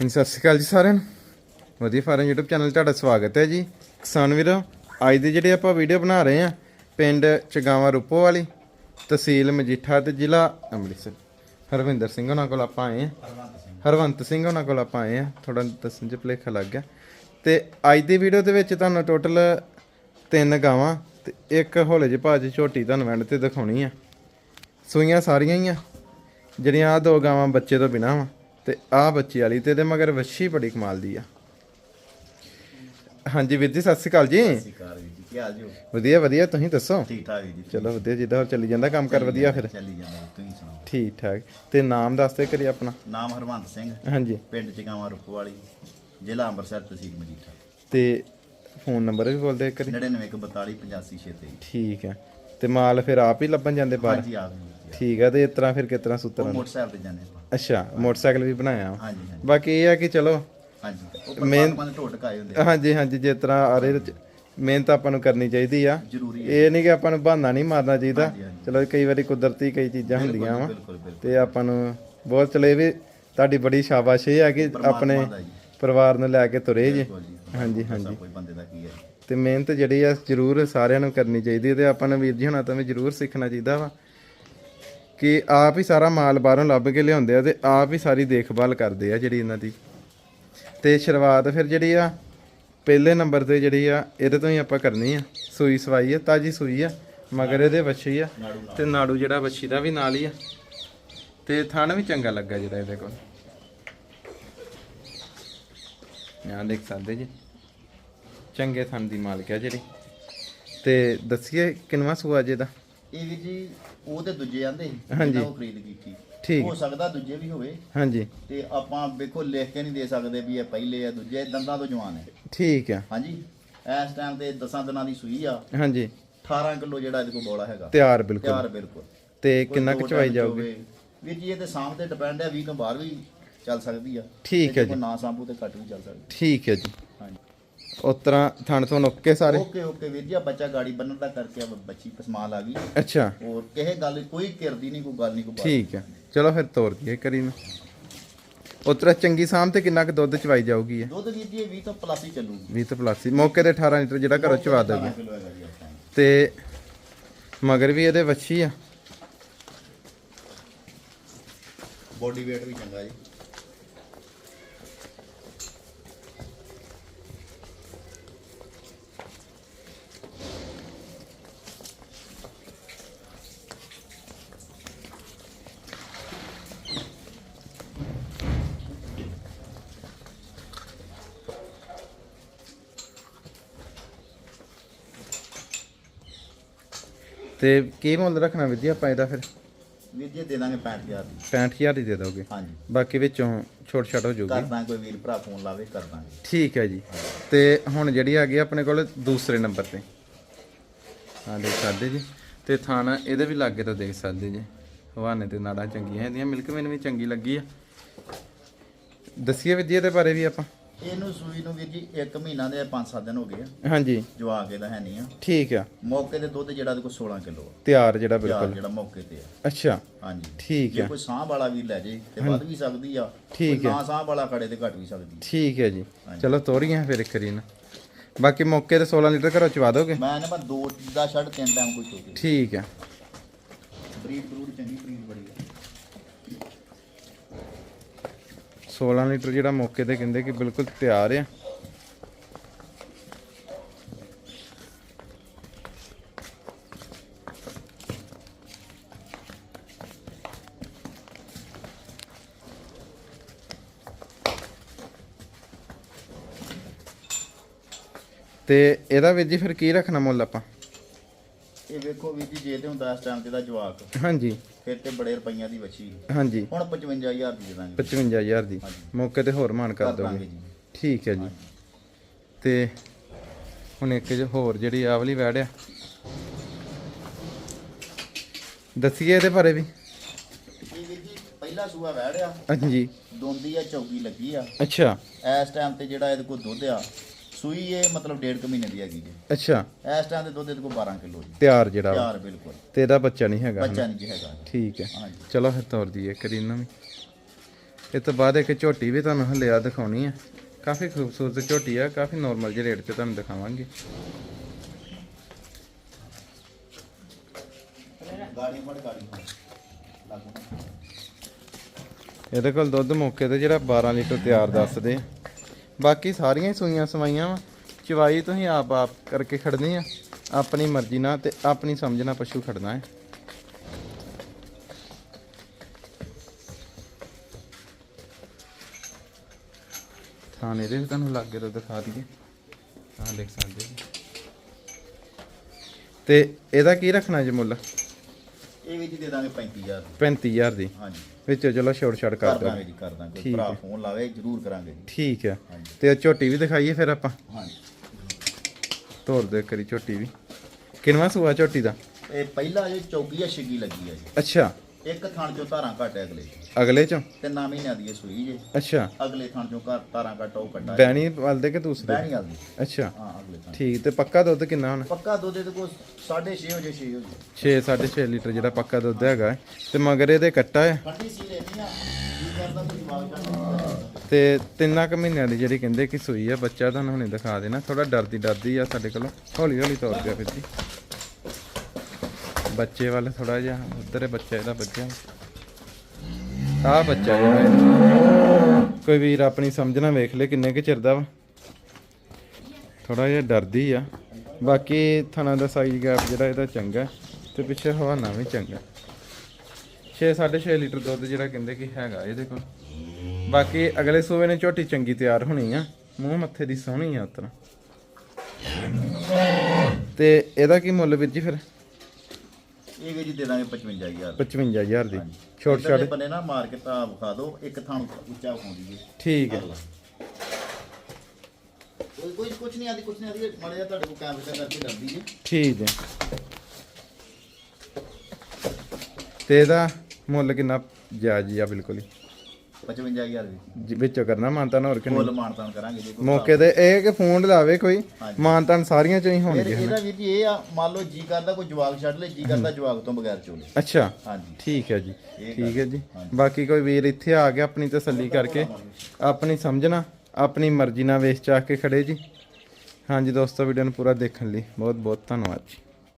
ਹਾਂਜੀ, ਸਤਿ ਸ਼੍ਰੀ ਅਕਾਲ ਜੀ ਸਾਰਿਆਂ ਨੂੰ। ਵਧੀਆ ਫਾਰਮ YouTube ਚੈਨਲ 'ਤੇ ਤੁਹਾਡਾ ਸਵਾਗਤ ਹੈ ਜੀ। ਕਿਸਾਨ ਵੀਰੋ, ਅੱਜ ਦੀ ਜਿਹੜੀ ਆਪਾਂ ਵੀਡੀਓ ਬਣਾ ਰਹੇ ਆ ਪਿੰਡ ਚਗਾਵਾ ਰੂਪੋ ਵਾਲੀ, ਤਹਿਸੀਲ ਮਜੀਠਾ ਤੇ ਜ਼ਿਲ੍ਹਾ ਅੰਮ੍ਰਿਤਸਰ। ਹਰਵਿੰਦਰ ਸਿੰਘ ਉਹਨਾਂ ਕੋਲ ਆਪਾਂ ਆਏ ਆ ਹਰਵੰਤ ਸਿੰਘ ਉਹਨਾਂ ਕੋਲ ਆਪਾਂ ਆਏ ਆ ਥੋੜਾ ਦੱਸਣ 'ਚ ਭੁਲੇਖਾ ਲੱਗ ਗਿਆ। ਤੇ ਅੱਜ ਦੀ ਵੀਡੀਓ ਦੇ ਵਿੱਚ ਤੁਹਾਨੂੰ ਟੋਟਲ ਤਿੰਨ ਗਾਵਾਂ ਤੇ ਇੱਕ ਹੌਲੇ ਜਿਹੇ ਭਾਅ 'ਚ ਝੋਟੀ ਤੁਹਾਨੂੰ ਐਂਡ ਤੇ ਦਿਖਾਉਣੀ ਆ। ਸੂਈਆਂ ਸਾਰੀਆਂ ਹੀ ਆ। ਜਿਹੜੀਆਂ ਆ ਦੋ ਗਾਵਾਂ ਬੱਚੇ ਤੋਂ ਬਿਨਾਂ ਵਾ। ਤੇ ਆ ਬੱਚੀ ਵਾਲੀ ਤੇ ਇਹਦੇ ਮਗਰ ਵੱਛੀ ਬੜੀ ਕਮਾਲ ਦੀ ਆ। ਹਾਂਜੀ ਵੀਰ ਜੀ ਸਤਿ ਸ਼੍ਰੀ ਅਕਾਲ ਜੀ। ਸਿਕਾਰ ਜੀ ਕੀ ਹਾਲ ਜੀ? ਵਧੀਆ ਵਧੀਆ ਤੁਸੀਂ ਦੱਸੋ? ਠੀਕ ਠਾਕ ਜੀ ਚਲੋ ਵਧੀਆ ਜਿੱਦਾਂ ਹੋਰ ਚੱਲੀ ਜਾਂਦਾ ਕੰਮ ਕਰ ਵਧੀਆ ਫਿਰ? ਚੱਲੀ ਜਾਂਦਾ ਜੀ, ਤੁਸੀਂ ਸੁਣਾਓ? ਠੀਕ ਠਾਕ। ਤੇ ਨਾਮ ਦੱਸ ਦੇ ਕਰੀ ਆਪਣਾ। ਨਾਮ ਹਰਮੰਤ ਸਿੰਘ। ਹਾਂਜੀ। ਪਿੰਡ ਚਗਾਵਾਂ ਰੁਪਵਾਲੀ ਜ਼ਿਲ੍ਹਾ ਅੰਮ੍ਰਿਤਸਰ ਤਹਿਸੀਲ ਮਜੀਠਾ। ਤੇ ਫੋਨ ਨੰਬਰ ਵੀ ਬੋਲ ਦੇ ਕਰੀ 9942 ਠੀਕ ਹੈ। ਤੇ ਮਾਲ ਫਿਰ ਆਪ ਹੀ ਲੱਭਣ ਜਾਂਦੇ ਬਾਹਰ? ਹਾਂਜੀ ਆ ਗਏ ਠੀਕ ਹੈ ਤੇ ਇਸ ਤਰ੍ਹਾਂ ਫਿਰ ਕਿਸ ਤਰ੍ਹਾਂ ਸੁਤਰਾਂ ਮੋਟਰਸਾਈਕਲ ਤੇ ਜਾਂਦੇ ਆਪਾਂ। ਅੱਛਾ ਮੋਟਰਸਾਈਕਲ ਵੀ ਬਣਾਇਆ। ਵਾ। ਹਾਂਜੀ ਹਾਂਜੀ। ਬਾਕੀ ਇਹ ਆ ਕਿ ਚਲੋ ਹਾਂਜੀ ਉਹ ਮੇਨ- ਪਰਮਾਤਮਾ ਦੇ ਢੋਟ ਕਾਏ ਹੁੰਦੇ ਆ। ਹਾਂਜੀ ਹਾਂਜੀ ਜਿਸ ਤਰ੍ਹਾਂ ਆਰੇ ਵਿੱਚ ਮਿਹਨਤ ਆਪਾਂ ਨੂੰ ਕਰਨੀ ਚਾਹੀਦੀ ਆ। ਜ਼ਰੂਰੀ ਇਹ ਨਹੀਂ ਕਿ ਆਪਾਂ ਨੂੰ ਬਹਾਨਾ ਨਹੀਂ ਮਾਰਨਾ ਚਾਹੀਦਾ। ਚਲੋ ਕਈ ਵਾਰੀ ਕੁਦਰਤੀ ਕਈ ਚੀਜ਼ਾਂ ਹੁੰਦੀਆਂ ਵਾ। ਬਿਲਕੁਲ ਬਿਲਕੁਲ। ਤੇ ਆਪਾਂ ਨੂੰ ਬਹੁਤ ਚਲੇ ਵੀ ਤੁਹਾਡੀ ਬੜੀ ਸ਼ਾਬਾਸ਼ ਇਹ ਆ ਕਿ ਆਪਣੇ ਪਰਮਾਤਮਾ ਦਾ ਜੀ। ਪਰਿਵਾਰ ਨੂੰ ਲੈ ਕੇ ਤੁਰੇ ਜੀ। ਬਿਲਕੁਲ ਜੀ ਹਾਂਜੀ ਹਾਂਜੀ। ਕੋਈ ਬੰਦੇ ਦਾ ਕੀ ਹੈ ਤੇ ਮਿਹਨਤ ਜਿਹੜੀ ਆ ਜ਼ਰੂਰ ਸਾਰਿਆਂ ਨੂੰ ਕਰਨੀ ਚਾਹੀਦੀ ਹੈ ਤੇ ਆਪਾਂ ਨੂੰ ਵੀਰ ਜੀ ਹੁਣਾਂ ਤੋਂ ਵੀ ਜ਼ਰੂਰ ਸਿੱਖਣਾ ਚਾਹੀਦਾ ਵਾ। ਕਿ ਆਪ ਹੀ ਸਾਰਾ ਮਾਲ ਬਾਹਰੋਂ ਲੱਭ ਕੇ ਲਿਆਉਂਦੇ ਆ ਤੇ ਆਪ ਹੀ ਸਾਰੀ ਦੇਖਭਾਲ ਕਰਦੇ ਆ ਜਿਹੜੀ ਇਹਨਾਂ ਦੀ। ਤੇ ਸ਼ੁਰੂਆਤ ਫਿਰ ਜਿਹੜੀ ਆ, ਪਹਿਲੇ ਨੰਬਰ ਤੇ ਜਿਹੜੀ ਆ, ਇਹਦੇ ਤੋਂ ਹੀ ਆਪਾਂ ਕਰਨੀ ਆ। ਸੂਈ ਸਵਾਈ ਆ, ਤਾਜੀ ਸੂਈ ਆ, ਮਗਰ ਇਹਦੇ ਵੱਛੀ ਆ ਨਾੜੂ ਤੇ ਨਾੜੂ ਜਿਹੜਾ ਵੱਛੀ ਦਾ ਵੀ ਨਾਲ ਹੀ ਆ। ਤੇ ਥਣ ਵੀ ਚੰਗਾ ਲੱਗਾ ਜਿਹੜਾ ਇਹਦੇ ਕੋਲ। ਆ ਦੇਖ ਸਕਦੇ ਜੀ। ਚੰਗੇ ਥਣ ਦੀ ਮਾਲਕ ਆ ਜਿਹੜੀ। ਤੇ ਦੱਸੀਏ ਕਿੰਨਵਾ ਸੂਆ ਜੇ ਦਾ ਇਹ ਵੀ ਜੀ ਉਹ ਤੇ ਦੂਜੇ ਆਂਦੇ ਹਾਂਜੀ। ਉਹ ਖਰੀਦ ਕੀਤੀ। ਠੀਕ। ਹੋ ਸਕਦਾ ਦੂਜੇ ਵੀ ਹੋਵੇ। ਹਾਂਜੀ। ਤੇ ਆਪਾਂ ਵੇਖੋ ਲਿਖ ਕੇ ਨਹੀਂ ਦੇ ਸਕਦੇ ਵੀ ਇਹ ਪਹਿਲੇ ਆ ਦੂਜੇ ਦੰਦਾਂ ਤੋਂ ਜਵਾਨ ਹੈ। ਠੀਕ ਆ। ਹਾਂਜੀ। ਇਸ ਟਾਈਮ ਤੇ 10 ਦਿਨਾਂ ਦੀ ਸੂਈ ਆ। ਹਾਂਜੀ। 18 ਕਿਲੋ ਜਿਹੜਾ ਇਹਦੇ ਕੋਲ ਬੋਲਾ ਹੈਗਾ। ਤਿਆਰ ਬਿਲਕੁਲ। ਤਿਆਰ ਬਿਲਕੁਲ। ਤੇ ਕਿੰਨਾ ਦੋ ਕੁ ਚਵਾਈ ਟਾਈਮ ਜਾਊਗੀ? ਹੋਵੇ। ਵੀਰ ਜੀ ਇਹ ਤੇ ਤੇ ਡਿਪੈਂਡ ਹੈ 20 ਤੋਂ ਬਾਹਰ ਵੀ ਚੱਲ ਸਕਦੀ ਆ। ਠੀਕ ਹੈ ਜੇ। ਨਾ ਸਾਂਭੂ ਤੇ ਘੱਟ ਵੀ ਚੱਲ ਸਕਦੀ ਠੀਕ ਹੈ ਜੀ। ਉਸ ਤਰ੍ਹਾਂ ਥਣ ਤੋਂ ਨੁੱਕੇ ਸਾਰੇ? ਓਕੇ ਓਕੇ ਵੀਰ ਜੀ ਆ ਬੱਚਾ ਗਾੜੀ ਬੰਨਣ ਦਾ ਕਰਕੇ ਆ ਬੱਚੀ ਪਸਮਾਲ ਆ ਗਈ। ਅੱਛਾ। ਹੋਰ ਕਿਸੇ ਗੱਲ ਕੋਈ ਕਿਰਦੀ ਨਹੀਂ ਕੋਈ ਗੱਲ ਨਹੀਂ ਕੋਈ ਬਾਤ ਠੀਕ ਹੈ ਚਲੋ ਫਿਰ ਤੋਰ ਦਈਏ ਕਰੀ ਨੂੰ ਉਸ ਤਰ੍ਹਾਂ ਚੰਗੀ ਸਾਂਭ ਤੇ ਕਿੰਨਾ ਕੁ ਦੁੱਧ ਚਵਾਈ ਜਾਊਗੀ ਇਹ? ਦੁੱਧ ਵੀਰ ਜੀ ਇਹ 20 ਤੋਂ ਪਲੱਸ ਹੀ ਚੱਲੂਗੀ। 20 ਤੋਂ ਪਲਾਸੀ ਮੌਕੇ ਤੇ 18 ਲੀਟਰ ਜਿਹੜਾ ਘਰੋਂ ਚਵਾ ਦੋਗੇ। ਤੇ ਮਗਰ ਵੀ ਇਹਦੇ ਵੱਛੀ ਆ। ਬੋਡੀ weight ਵੀ ਚੰਗਾ ਜੀ। ਤੇ ਕੀ ਮੁੱਲ ਰੱਖਣਾ ਵਿਧੀ ਆਪਾਂ ਇਹਦਾ ਫਿਰ? ਵੀਰ ਜੀ ਦੇ ਦਾਂਗੇ 65000 ਦੀ। 65000 ਹੀ ਦੇ ਦੋਗੇ? ਹਾਂਜੀ। ਬਾਕੀ ਵਿੱਚੋਂ ਛੋਟ ਛਾਟ ਹੋ ਜਾਊਗੀ ਕਰਦਾ ਕੋਈ ਵੀਰ ਭਰਾ ਫੋਨ ਲਾਵੇ ਕਰ ਦਾਂਗੇ। ਠੀਕ ਹੈ ਜੀ। ਤੇ ਹੁਣ ਜਿਹੜੀ ਆ ਗਈ ਆਪਣੇ ਕੋਲ ਦੂਸਰੇ ਨੰਬਰ ਤੇ। ਹਾਂ ਦੇਖ ਸਕਦੇ ਜੀ। ਤੇ ਥਾਣਾ ਇਹਦੇ ਵੀ ਲਾਗੇ ਤੋਂ ਦੇਖ ਸਕਦੇ ਜੀ। ਹਵਾਨੇ ਤੇ ਨਾੜਾਂ ਚੰਗੀਆਂ ਇਹਦੀਆਂ ਮਿਲਕ ਮੈਨ ਵੀ ਚੰਗੀ ਲੱਗੀ ਆ। ਦੱਸੀਏ ਵਿਧੀ ਇਹਦੇ ਬਾਰੇ ਵੀ ਆਪਾਂ। ਇਹਨੂੰ ਸੂਈ ਨੂੰ ਵੀਰ ਜੀ 1 ਮਹੀਨਾ ਦੇ 5-7 ਦਿਨ ਹੋ ਗਏ ਆ। ਹਾਂਜੀ। ਜਵਾਕ ਇਹਦਾ ਹੈ ਨਹੀਂ ਆ। ਠੀਕ ਆ। ਮੌਕੇ ਤੇ ਦੁੱਧ ਜਿਹੜਾ ਕੋਲ 16 ਕਿਲੋ ਆ। ਤਿਆਰ ਜਿਹੜਾ ਬਿਲਕੁਲ। ਜਿਹੜਾ ਮੌਕੇ ਤੇ ਆ। ਅੱਛਾ। ਹਾਂਜੀ। ਠੀਕ ਜੇ ਹੈ ਕੋਈ ਸਾਂਭ ਵਾਲਾ ਵੀ ਲੈ ਜੇ ਤੇ ਵੱਧ ਵੀ ਸਕਦੀ ਆ। ਠੀਕ ਕੋਈ ਹੈ। ਨਾ ਸਾਂਭ ਵਾਲਾ ਖੜੇ ਤੇ ਘਟ ਵੀ ਸਕਦੀ ਠੀਕ ਹੈ ਜੀ। ਚਲੋ ਤੋਰੀਆਂ ਫਿਰ ਇੱਕ ਵਾਰੀ ਨਾ। ਬਾਕੀ ਮੌਕੇ ਤੇ 16 ਲੀਟਰ ਘਰੋਂ ਚਵਾ ਦੋਗੇ? ਮੈਂ ਨਾ ਮੈਂ ਦੋ ਦਾ ਛੱਡ ਤਿੰਨ ਟਾਈਮ ਕੋਈ ਠੀਕ ਆ। ਬਰੀਡ ਬਰੂਡ ਚੰਗੀ ਬਰੀਡ ਬੜੀ ਆ 16 ਲੀਟਰ ਜਿਹੜਾ ਮੌਕੇ ਤੇ ਕਹਿੰਦੇ ਕਿ ਬਿਲਕੁਲ ਤਿਆਰ ਆ। ਤੇ ਇਹਦਾ ਵੀਰ ਜੀ ਫਿਰ ਕੀ ਰੱਖਣਾ ਮੁੱਲ ਆਪਾਂ? ਇਹ ਵੇਖੋ ਵੀਰ ਜੀ ਜੇ ਤੇ ਹੁੰਦਾ ਇਸ ਟਾਈਮ ਤੇ ਦਾ ਜਵਾਕ। ਹਾਂਜੀ। ਫਿਰ ਤੇ ਬੜੇ ਰੁਪਈਆਂ ਦੀ ਬੱਚੀ। ਹਾਂਜੀ। ਹੁਣ 55000 ਦੀ ਦੇ ਦਾਂਗੇ। 55000 ਦੀ। ਮੌਕੇ ਤੇ ਹੋਰ ਮਾਨ ਕਰ ਦਾਂਗੇ ਠੀਕ ਹੈ ਜੀ। ਤੇ ਹੁਣ ਇੱਕ ਜੋ ਹੋਰ ਜਿਹੜੀ ਆਹ ਵਾਲੀ ਵੈੜ ਆ। ਦੱਸੀਏ ਇਹਦੇ ਬਾਰੇ ਵੀ। ਪਹਿਲਾ ਸੂਆ ਵਹਿ ਰਿਆ ਹਾਂਜੀ। ਦੋਂਦੀ ਆ ਚੌਗੀ ਲੱਗੀ ਆ। ਅੱਛਾ। ਇਸ ਟਾਈਮ ਤੇ ਜਿਹੜਾ ਇਹਦੇ ਕੋਲ ਦੁੱਧ ਆ ਸੂਈ ਇਹ ਮਤਲਬ ਡੇਢ ਕੁ ਮਹੀਨੇ ਦੀ ਹੈਗੀ ਜੀ। ਅੱਛਾ। ਇਸ ਟਾਈਮ ਤੇ ਦੁੱਧ ਇਹਦੇ ਕੋਲ 12 ਕਿਲੋ ਜੀ। ਤਿਆਰ ਜਿਹੜਾ। ਤਿਆਰ ਬਿਲਕੁਲ। ਤੇ ਇਹਦਾ ਬੱਚਾ ਨਹੀਂ ਹੈਗਾ ਬੱਚਾ? ਨਹੀਂ ਜੀ ਹੈਗਾ। ਠੀਕ ਹੈ। ਚਲੋ ਫਿਰ ਤੋਰ ਦਈਏ ਕਰੀ ਇਹਨਾਂ ਵੀ ਇਸ ਤੋਂ ਬਾਅਦ ਇੱਕ ਝੋਟੀ ਵੀ ਤੁਹਾਨੂੰ ਹਲੇ ਆ ਦਿਖਾਉਣੀ ਆ। ਕਾਫੀ ਖੂਬਸੂਰਤ ਝੋਟੀ ਆ ਕਾਫੀ ਨੋਰਮਲ ਜਿਹੇ ਰੇਟ 'ਚ ਤੁਹਾਨੂੰ ਦਿਖਾਵਾਂਗੇ। ਇਹਦੇ ਕੋਲ ਦੁੱਧ ਮੌਕੇ ਤੇ ਜਿਹੜਾ 12 ਲੀਟਰ ਤਿਆਰ ਦੱਸਦੇ। ਬਾਕੀ ਸਾਰੀਆਂ ਹੀ ਸੂਈਆਂ ਸਵਾਈਆਂ ਵਾ। ਚਵਾਈ ਤੁਸੀਂ ਆਪ ਆਪ ਕਰਕੇ ਖੜਨੀ ਆ। ਆਪਣੀ ਮਰਜ਼ੀ ਨਾਲ ਤੇ ਆਪਣੀ ਸਮਝ ਨਾਲ ਪਸ਼ੂ ਖੜਨਾ ਹੈ। ਥਾਣੇ ਇਹਦੇ ਵੀ ਤੁਹਾਨੂੰ ਲੱਗੇ ਤੋਂ ਦਿਖਾ ਦਈਏ। ਹਾਂ ਦੇਖ ਸਕਦੇ ਤੇ ਇਹਦਾ ਕੀ ਰੱਖਣਾ ਜੀ ਮੁੱਲ? ਇਹ ਵੀ ਜੀ ਦੇ ਦਾਂਗੇ 35000 35000 ਦੀ। ਹਾਂਜੀ। ਵਿੱਚੋਂ ਚਲੋ ਛੋਟ ਛਾੜ ਕਰ ਦਾਂਗੇ ਜੀ ਕਰ ਦਾਂਗੇ ਕੋਈ ਠੀਕ ਭਰਾ ਹੈ। ਫੋਨ ਲਾਵੇ ਜਰੂਰ ਕਰਾਂਗੇ ਜੀ। ਠੀਕ ਹੈ। ਹਾਂਜੀ। ਤੇ ਉਹ ਝੋਟੀ ਵੀ ਦਿਖਾਈਏ ਫਿਰ ਆਪਾਂ। ਹਾਂਜੀ। ਤੋਰ ਦੇ ਕਰੀ ਝੋਟੀ ਵੀ। ਕਿੰਨਵਾ ਸੂਆ ਝੋਟੀ ਦਾ? ਇਹ ਪਹਿਲਾ ਜੇ ਚੌਗੀ ਆ ਛਿੱਗੀ ਲੱਗੀ ਆ ਜੀ। ਅੱਛਾ। ਇੱਕ ਥਣ ਚੋਂ ਧਾਰਾਂ ਘੱਟ ਹੈ ਅਗਲੇ ਅਗਲੇ ਚੋਂ? ਤਿੰਨਾਂ ਮਹੀਨਿਆਂ ਦੀ ਇਹ ਸੂਈ ਜੇ। ਅੱਛਾ। ਅਗਲੇ ਥਣ ਚੋਂ ਘਰ ਧਾਰਾਂ ਘੱਟ ਉਹ ਕੱਟਾ ਬੈਣੀ ਵਾਲਦੇ ਕਿ ਦੂਸਰੇ? ਬਹਿਣੀ ਆ ਗਈ ਅੱਛਾ। ਹਾਂ ਅਗਲੇ ਥਣ। ਠੀਕ ਤੇ ਪੱਕਾ ਦੁੱਧ ਕਿੰਨਾ ਹੁਣ? ਪੱਕਾ ਦੁੱਧ ਦੇ ਕੋ 6.5 ਹੋ ਜੇ 6 ਹੋ ਜੇ। 6 6.5 ਲੀਟਰ ਜਿਹੜਾ ਪੱਕਾ ਦੁੱਧ ਹੈਗਾ ਹੈ। ਤੇ ਮਗਰ ਇਹਦੇ ਕੱਟਾ ਹੈ? ਠੰਡੀ ਸੀ ਲੈਣੀ ਆ। ਕੀ ਕਰਦਾ ਕੋਈ ਜਵਾਬ ਕਰਦਾ ਤੇ ਤਿੰਨਾਂ ਕੁ ਮਹੀਨਿਆਂ ਦੀ ਜਿਹੜੀ ਕਹਿੰਦੇ ਕਿ ਸੂਈ ਹੈ ਬੱਚਾ ਤੁਹਾਨੂੰ ਹੁਣੇ ਦਿਖਾ ਦੇਣਾ। ਥੋੜਾ ਡਰਦੀ ਡਰਦੀ ਆ ਸਾਡੇ ਕੋਲੋਂ। ਹੌਲੀ ਹੌਲੀ ਤੋਰ ਦਿਆ ਫਿਰ ਜੀ। ਬੱਚੇ ਵੱਲ ਥੋੜਾ ਜਿਹਾ, ਉਧਰ ਹੈ ਬੱਚਾ ਇਹਦਾ ਬੱਚਾ ਆ ਬੱਚਾ ਜਿਹੜਾ ਇਹਦਾ। ਕੋਈ ਵੀਰ ਆਪਣੀ ਸਮਝ ਨਾਲ ਵੇਖ ਲੈ ਕਿੰਨੇ ਕੁ ਚਿਰ ਦਾ ਵਾ। ਥੋੜਾ ਜਿਹਾ ਡਰਦੀ ਆ। ਬਾਕੀ ਥਣਾ ਦਾ ਸਾਈਜ਼ ਗੈਪ ਜਿਹੜਾ ਇਹਦਾ ਚੰਗਾ ਹੈ ਤੇ ਪਿੱਛੇ ਹਵਾਨਾ ਵੀ ਚੰਗਾ। 6 6.5 ਲੀਟਰ ਦੁੱਧ ਜਿਹੜਾ ਕਹਿੰਦੇ ਕਿ ਹੈਗਾ ਇਹਦੇ ਕੋਲ। ਬਾਕੀ ਅਗਲੇ ਸੂਬੇ ਨੇ ਝੋਟੀ ਚੰਗੀ ਤਿਆਰ ਹੋਣੀ ਆ। ਮੂੰਹ ਮੱਥੇ ਦੀ ਸੋਹਣੀ ਆ ਉਤਰ। ਤੇ ਇਹਦਾ ਕੀ ਮੁੱਲ ਵੀਰ ਜੀ ਫਿਰ? ਇਹ ਵੀ ਜੀ ਦੇ ਦਾਂਗੇ 55000 55000 ਦੀ। ਛੋਟ ਛਾੜ ਬੰਨੇ ਨਾ ਮਾਰ ਕੇ ਤਾਂ ਵਿਖਾ ਦਿਓ ਇੱਕ ਥਾਂ ਉੱਚਾ ਵਿਖਾਉਂਦੀ ਜੀ। ਠੀਕ ਹੈ। ਕੋਈ ਕੋਈ ਕੁਝ ਨਹੀਂ ਆਦੀ ਕੁਝ ਨਹੀਂ ਆਦੀ ਮਾੜਾ ਜਿਹਾ ਤੁਹਾਡੇ ਕੋਲ ਕੈਮਰੇ ਕਰਕੇ ਡਰਦੀ ਜੀ। ਠੀਕ ਹੈ। ਤੇ ਇਹਦਾ ਮੁੱਲ ਕਿੰਨਾ ਜਾਇਜ਼ ਆ ਬਿਲਕੁਲ ਹੀ। 55000 ਦੀ। ਜੀ, ਵਿੱਚੋਂ ਕਰਨਾ ਮਾਨਤਾਨ ਹੋਰ ਕਿ ਫੁੱਲ ਨਹੀਂ? ਮਾਨਤਾਨ ਕਰਾਂਗੇ ਜੀ ਕੋਈ ਮੌਕੇ ਤੇ ਇਹ ਕਿ ਫੋਨ ਲਾਵੇ ਕੋਈ ਹਾਂਜੀ। ਮਾਨਤਾਨ ਸਾਰੀਆਂ ਚੋਂ ਹੀ ਫਿਰ ਇਹਦਾ ਵੀਰ ਜੀ ਇਹ ਆ ਮੰਨ ਲਓ ਜੀ ਕਰਦਾ ਕੋਈ ਜਵਾਬ ਛੱਡ ਲੈ ਜੀ ਕਰਦਾ ਜਵਾਬ ਤੋਂ ਬਗੈਰ ਚੋਲੇ। ਅੱਛਾ ਹਾਂਜੀ। ਠੀਕ ਹੈ ਜੀ ਇਹ ਠੀਕ ਹੈ ਜੀ। ਬਾਕੀ ਕੋਈ ਵੀਰ ਇੱਥੇ ਆ ਕੇ ਆਪਣੀ ਤਸੱਲੀ ਕਰਕੇ ਆਪਣੀ ਸਮਝਣਾ ਆਪਣੀ ਮਰਜ਼ੀ ਨਾਲ ਵੇਚ ਚਾਹ ਕੇ ਖੜੇ ਜੀ। ਹਾਂਜੀ ਦੋਸਤੋ ਵੀਡੀਓ ਨੂੰ ਪੂਰਾ ਦੇਖਣ ਲਈ ਬਹੁਤ ਬਹੁਤ ਧੰਨਵਾਦ ਜੀ।